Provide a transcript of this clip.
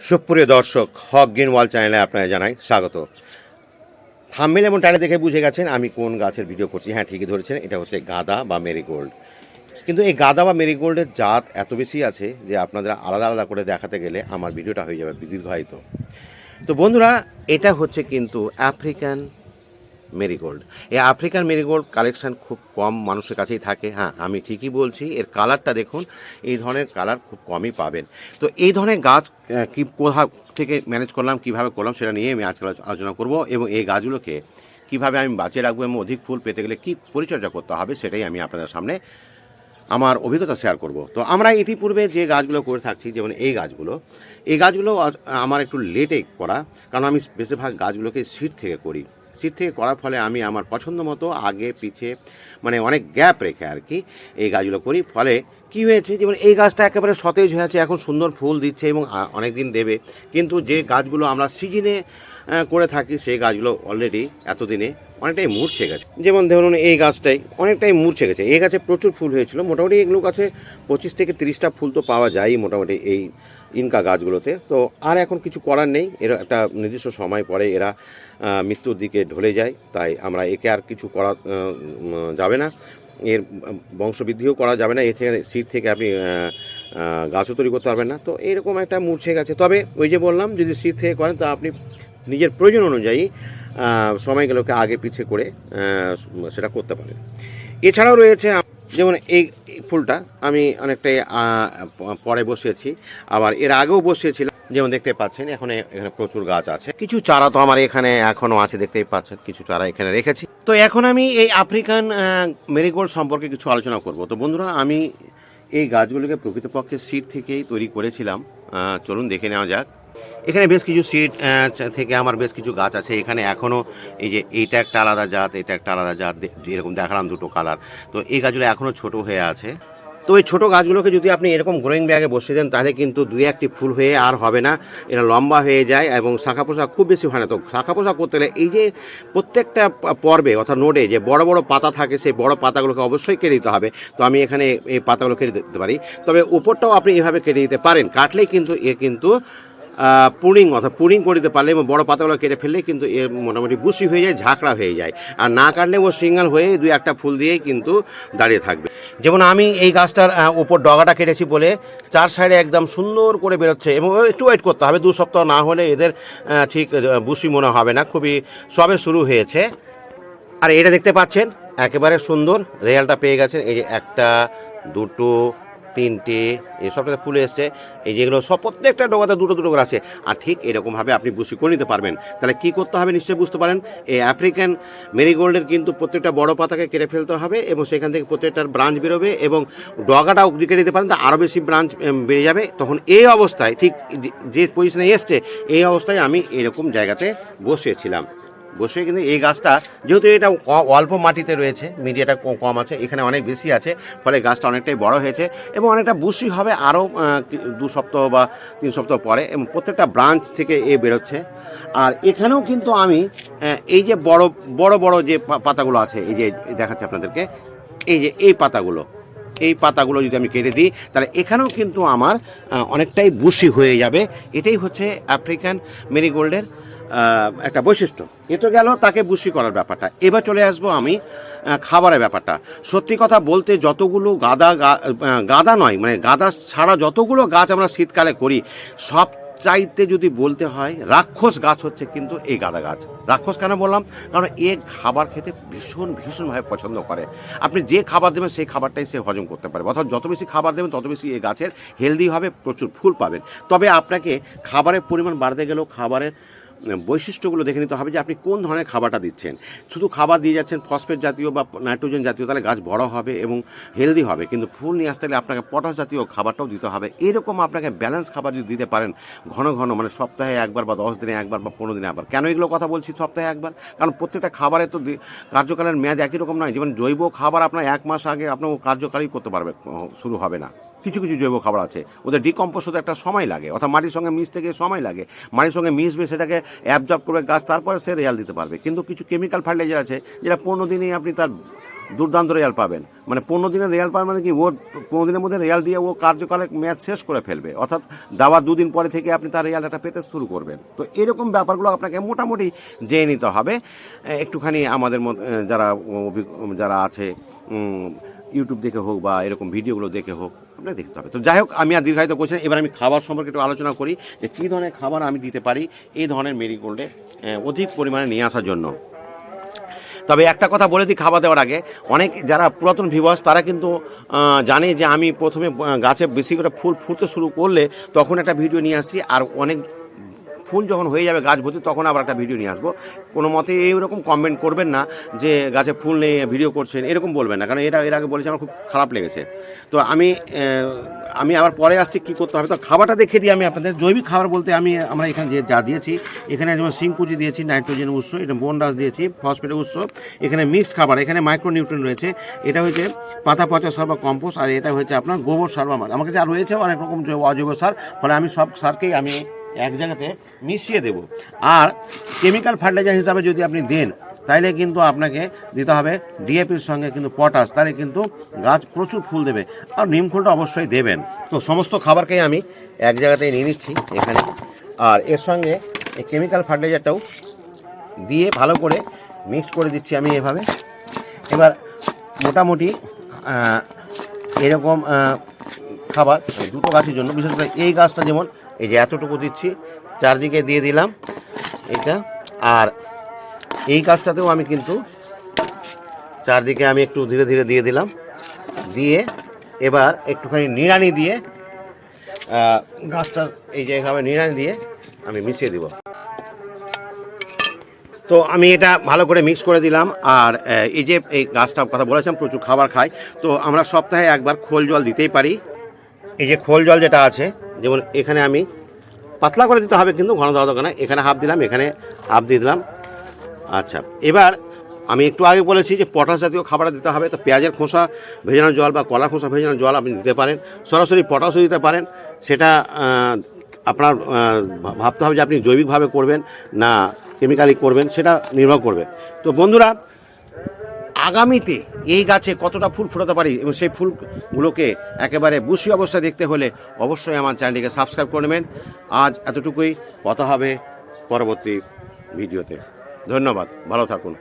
সুপ্রিয় দর্শক, হক গ্রিন ওয়াল চ্যানেলে আপনাকে জানাই স্বাগত। থাম্বেল এবং টাইলে দেখে বুঝে গেছেন আমি কোন গাছের ভিডিও করছি। হ্যাঁ ঠিকই ধরেছেন, এটা হচ্ছে গাঁদা বা মেরিগোল্ড। কিন্তু এই গাঁদা বা মেরিগোল্ডের জাত এত বেশি আছে যে আপনাদের আলাদা আলাদা করে দেখাতে গেলে আমার ভিডিওটা হয়ে যাবে দীর্ঘায়িত। তো বন্ধুরা, এটা হচ্ছে কিন্তু আফ্রিকান মেরিগোল্ড এই আফ্রিকান মেরিগোল্ড কালেকশন খুব কম মানুষের কাছেই থাকে। হ্যাঁ আমি ঠিকই বলছি, এর কালারটা দেখুন, এই ধরনের কালার খুব কমই পাবেন। তো এই ধরনের গাছ কি, কোথা থেকে ম্যানেজ করলাম, কীভাবে করলাম সেটা নিয়ে আমি আজকে আলোচ- আলোচনা করব এবং এই গাছগুলোকে কীভাবে আমি বাঁচিয়ে রাখব এবং অধিক ফুল পেতে গেলে কী পরিচর্যা করতে হবে সেটাই আমি আপনাদের সামনে আমার অভিজ্ঞতা শেয়ার করব। তো আমরা ইতিপূর্বে যে গাছগুলো করে থাকছি, যেমন এই গাছগুলো এই গাছগুলো আমার একটু লেটে করা, কারণ আমি বেশিরভাগ গাছগুলোকে সিট থেকে করি। সিট থেকে করার ফলে আমি আমার পছন্দ মতো আগে পিছে মানে অনেক গ্যাপ রেখে আর কি এই গাছগুলো করি। ফলে কি হয়েছে যেমন এই গাছটা একেবারে সতেজ হয়ে আছে, এখন সুন্দর ফুল দিচ্ছে এবং অনেক দিন দেবে। কিন্তু যে গাছগুলো আমরা সিজনে করে থাকি, সেই গাছগুলো অলরেডি এতদিনে অনেকটাই মূর্ছে গেছে। যেমন ধরুন এই গাছটাই অনেকটাই মূর্ছে গেছে। এই গাছে প্রচুর ফুল হয়েছিল। মোটামুটি এগুলো গাছে পঁচিশ থেকে তিরিশটা ফুল তো পাওয়া যায় মোটামুটি এই ইনকা গাছগুলোতে। তো আর এখন কিছু করার নেই। এর একটা নির্দিষ্ট সময় পরে এরা মৃত্যুর দিকে ঢলে যায়। তাই আমরা একে আর কিছু করা যাবে না। এর বংশবৃদ্ধিও করা যাবে না। এ থেকে সিট থেকে আপনি গাছও তৈরি করতে পারবেন না। তো এরকম একটা মূর্ছে গেছে। তবে ওই যে বললাম, যদি সিট থেকে করেন, তা আপনি নিজের প্রয়োজন অনুযায়ী সময়গুলোকে আগে পিছিয়ে করে সেটা করতে পারেন এছাড়াও রয়েছে যেমন এই ফুলটা আমি অনেকটাই পরে বসিয়েছি। আবার এর আগেও বসিয়েছিলাম। যেমন দেখতে পাচ্ছেন, এখন এখানে প্রচুর গাছ আছে। কিছু চারা তো আমার এখানে এখনও আছে, দেখতেই পাচ্ছেন, কিছু চারা এখানে রেখেছি। তো এখন আমি এই আফ্রিকান মেরিগোল্ড সম্পর্কে কিছু আলোচনা করব। তো বন্ধুরা, আমি এই গাছগুলোকে প্রকৃতপক্ষে সিট থেকেই তৈরি করেছিলাম। চলুন দেখে নেওয়া যাক। এখানে বেশ কিছু সিট থেকে আমার বেশ কিছু গাছ আছে। এখানে এখনও এই যে এইটা একটা আলাদা জাত, এটা একটা আলাদা জাত যেরকম দেখালাম দুটো কালার তো এই গাছগুলো এখনও ছোট হয়ে আছে। তো এই ছোটো গাছগুলোকে যদি আপনি এরকম গ্রোয়িং ব্যাগে বসিয়ে দেন, তাহলে কিন্তু দুই একটি ফুল হয়ে আর হবে না। এরা লম্বা হয়ে যায় এবং শাখা পোশাক খুব বেশি হয় না। তো শাখা পোশাক করতে গেলে এই যে প্রত্যেকটা পর্বে অর্থাৎ নোডে যে বড় বড় পাতা থাকে, সেই বড় পাতাগুলোকে অবশ্যই কেটে দিতে হবে। তো আমি এখানে এই পাতাগুলো কেটে দিতে পারি। তবে উপরটাও আপনি এভাবে কেটে দিতে পারেন। কাটলেই কিন্তু এ কিন্তু পুরিং অর্থাৎ পুরিং করে দিতে পারলে এবং বড় পাতাগুলো কেটে ফেললে কিন্তু এ মোটামুটি বুসি হয়ে যায়, ঝাঁকড়া হয়ে যায়। আর না কাটলে ও সিঙ্গাল হয়ে দুই একটা ফুল দিয়েই কিন্তু দাঁড়িয়ে থাকবে। যেমন আমি এই গাছটার উপর ডগাটা কেটেছি বলে চার সাইডে একদম সুন্দর করে বেরোচ্ছে এবং একটু ওয়েট করতে হবে, দু সপ্তাহ না হলে এদের ঠিক বুসি মনে হবে না, খুবই সবে শুরু হয়েছে। আর এটা দেখতে পাচ্ছেন, একেবারে সুন্দর, রেয়ালটা পেয়ে গেছেন, এই যে একটা, দুটো তিনটে এই সবটাতে ফুলে এসছে। এই যেগুলো সব প্রত্যেকটা ডোকাতে দুটো দুটো করে আছে। আর ঠিক এরকমভাবে আপনি বুসি করে নিতে পারবেন। তাহলে কি করতে হবে নিশ্চয়ই বুঝতে পারেন। এই আফ্রিকান মেরিগোল্ডের কিন্তু প্রত্যেকটা বড় পাতাকে কেটে ফেলতে হবে এবং সেখান থেকে প্রত্যেকটার ব্রাঞ্চ বেরোবে এবং ডগাটাও যদি কেটে দিতে পারেন, তা আরও বেশি ব্রাঞ্চ বেড়ে যাবে। তখন এই অবস্থায়, ঠিক যে- পজিশনে এসছে, এই অবস্থায় আমি এরকম জায়গাতে বসিয়েছিলাম বসে কিন্তু এই গাছটা, যেহেতু এটা অল্প মাটিতে রয়েছে, মিডিয়াটা কম আছে, এখানে অনেক বেশি আছে, ফলে গাছটা অনেকটাই বড় হয়েছে এবং অনেকটা বুসি হবে আরও দু সপ্তাহ বা তিন সপ্তাহ পরে এবং প্রত্যেকটা ব্রাঞ্চ থেকে এ বেরোচ্ছে। আর এখানেও কিন্তু আমি এই যে বড় বড় বড় যে পাতাগুলো আছে, এই যে দেখাচ্ছি আপনাদেরকে, এই যে এই পাতাগুলো এই পাতাগুলো যদি আমি কেটে দিই, তাহলে এখানেও কিন্তু আমার অনেকটাই বুসি হয়ে যাবে। এটাই হচ্ছে আফ্রিকান মেরিগোল্ডের একটা বৈশিষ্ট্য। এ তো গেল তাকে বুসি করার ব্যাপারটা। এবার চলে আসব আমি খাবারের ব্যাপারটা। সত্যি কথা বলতে যতগুলো গাদা গাদা নয় মানে গাদা ছাড়া যতগুলো গাছ আমরা শীতকালে করি, সব চাইতে যদি বলতে হয়, রাক্ষস গাছ হচ্ছে কিন্তু এই গাঁদা গাছ। রাক্ষস কেন বললাম? কারণ এ খাবার খেতে ভীষণ, ভীষণভাবে পছন্দ করে। আপনি যে খাবার দেবেন, সেই খাবারটাই সে হজম করতে পারে অর্থাৎ যত বেশি খাবার দেবেন, তত বেশি এই গাছের হেলদি হবে প্রচুর ফুল পাবেন। তবে আপনাকে খাবারের পরিমাণ বাড়তে গেলেও খাবারের বৈশিষ্ট্যগুলো দেখে নিতে হবে যে আপনি কোন ধরনের খাবারটা দিচ্ছেন। শুধু খাবার দিয়ে যাচ্ছেন ফসফেট জাতীয় বা নাইট্রোজেন জাতীয়, তাহলে গাছ বড় হবে এবং হেলদি হবে। কিন্তু ফুল নিয়ে আসতে আপনাকে পটাশ জাতীয় খাবারটাও দিতে হবে। এরকম আপনাকে ব্যালেন্স খাবার যদি দিতে পারেন ঘন ঘন মানে সপ্তাহে একবার বা দশ দিনে একবার বা পনেরো দিনে একবার। কেন এগুলো কথা বলছি সপ্তাহে একবার? কারণ প্রত্যেকটা খাবারে তো কার্যকালের মেয়াদ একই রকম নয়। যেমন জৈব খাবার আপনার এক মাস আগে আপনার কার্যকারী করতে পারবে শুরু হবে না। কিছু কিছু জৈব খাবার আছে। ওদের ডিকম্পোজ হতে একটা সময় লাগে, অর্থাৎ মাটির সঙ্গে মিশতে গিয়ে সময় লাগে। মাটির সঙ্গে মিশবে, সেটাকে অ্যাবজর্ব করবে গাছ, তারপরে সে রেজাল্ট দিতে পারবে। কিন্তু কিছু কেমিক্যাল ফার্টিলাইজার আছে, যেটা পনেরো দিনেই আপনি তার দুর্দান্ত রেজাল্ট পাবেন। মানে পনেরো দিনের রেজাল্ট পাবেন মানে কি? ও পনেরো দিনের মধ্যে রেজাল্ট দিয়ে ও কার্যকালে ম্যাচ শেষ করে ফেলবে। অর্থাৎ দাবার দুদিন পরে থেকে আপনি তার রেজাল্ট একটা পেতে শুরু করবেন। তো এরকম ব্যাপারগুলো আপনাকে মোটামুটি জেনে নিতে হবে। একটুখানি আমাদের যারা যারা আছে ইউটিউব দেখে হোক বা এরকম ভিডিওগুলো দেখে হোক আপনাকে দেখতে হবে। তো যাই হোক, আমি আর দীর্ঘায়িত করছি এবার আমি খাবার সম্পর্কে একটু আলোচনা করি যে কী ধরনের খাবার আমি দিতে পারি এই ধরনের মেরিগোল্ডে অধিক পরিমাণে নিয়ে আসার জন্য। তবে একটা কথা বলে দিই খাওয়া দেওয়ার আগে, অনেক যারা পুরাতন ভিবাস তারা কিন্তু জানে যে আমি প্রথমে গাছে বেশি করে ফুল ফুটতে শুরু করলে তখন একটা ভিডিও নিয়ে আসি, আর অনেক ফুল যখন হয়ে যাবে গাছ ভর্তি, তখন আবার একটা ভিডিও নিয়ে আসব। কোনো মতে এইরকম কমেন্ট করবেন না যে গাছে ফুল নেই ভিডিও করছেন, এরকম বলবেন না। কারণ এটা, এর আগে বলেছে, আমার খুব খারাপ লেগেছে। তো আমি আমি আবার পরে আসছি, কী করতে হবে? তো খাবারটা দেখে দিই আমি আপনাদের। জৈবিক খাবার বলতে আমি, আমরা এখানে যে যা দিয়েছি, এখানে যেমন সিংকুচি দিয়েছি, নাইট্রোজেন উৎস, এটা বোনডাস দিয়েছি ফসফেটের উৎস, এখানে মিক্সড খাবার, এখানে মাইক্রোনিউট্রিন রয়েছে। এটা হয়েছে পাতা, পচা, সার বা কম্পোস্ট আর এটা হয়েছে আপনার গোবর সার বা আমার কাছে আর রয়েছে, অনেক রকম জৈব, অজৈব সার, ফলে আমি সব সারকেই আমি এক জায়গাতে মিশিয়ে দেব। আর কেমিক্যাল ফার্টিলাইজার হিসাবে যদি আপনি দেন, তাইলে কিন্তু আপনাকে দিতে হবে ডিএপির সঙ্গে কিন্তু পটাশ তাহলে কিন্তু গাছ প্রচুর ফুল দেবে আর নিম খোলটা অবশ্যই দেবেন। তো সমস্ত খাবারকেই আমি এক জায়গাতেই নিয়ে নিচ্ছি এখানে। আর এর সঙ্গে এই কেমিক্যাল ফার্টিলাইজারটাও দিয়ে ভালো করে মিক্স করে দিচ্ছি আমি এভাবে। এবার মোটামুটি এরকম খাবার দুটো গাছের জন্য বিশেষ করে এই গাছটা যেমন এই যে এতটুকু দিচ্ছি চারদিকে দিয়ে দিলাম এটা। আর এই গাছটাতেও আমি কিন্তু চারদিকে আমি একটু ধীরে ধীরে দিয়ে দিলাম। দিয়ে এবার একটুখানি নিড়ানি দিয়ে আহ, গাছটা এই যে এভাবে নিড়ানি দিয়ে আমি মিশিয়ে দিব। তো আমি এটা ভালো করে মিক্স করে দিলাম। আর এই যে এই গাছটার কথা বলেছিলাম প্রচুর খাবার খাই। তো আমরা সপ্তাহে একবার খোল জল দিতেই পারি। এই যে খোল জল যেটা আছে, যেমন এখানে আমি পাতলা করে দিতে হবে কিন্তু ঘন দেওয়া দরকার না এখানে হাফ দিলাম, এখানে হাফ দিয়ে দিলাম। আচ্ছা এবার আমি একটু আগে বলেছি যে পটাশ জাতীয় খাবার দিতে হবে। তো পেঁয়াজের খোসা, ভেজানো জল বা কলা খোসা, ভেজানো জল আপনি দিতে পারেন। সরাসরি পটাশও দিতে পারেন। সেটা আপনার ভাবতে হবে যে আপনি জৈবিকভাবে করবেন না কেমিক্যালি করবেন, সেটা নির্ভর করবে। তো বন্ধুরা আগামীতে এই গাছে কতটা ফুল ফোটাতে পারি এবং সেই ফুলগুলোকে একেবারে বুশি অবস্থায় দেখতে হলে অবশ্যই আমার চ্যানেলটিকে সাবস্ক্রাইব করে নেবেন। আজ এতটুকুই, কথা হবে পরবর্তী ভিডিওতে। ধন্যবাদ, ভালো থাকুন।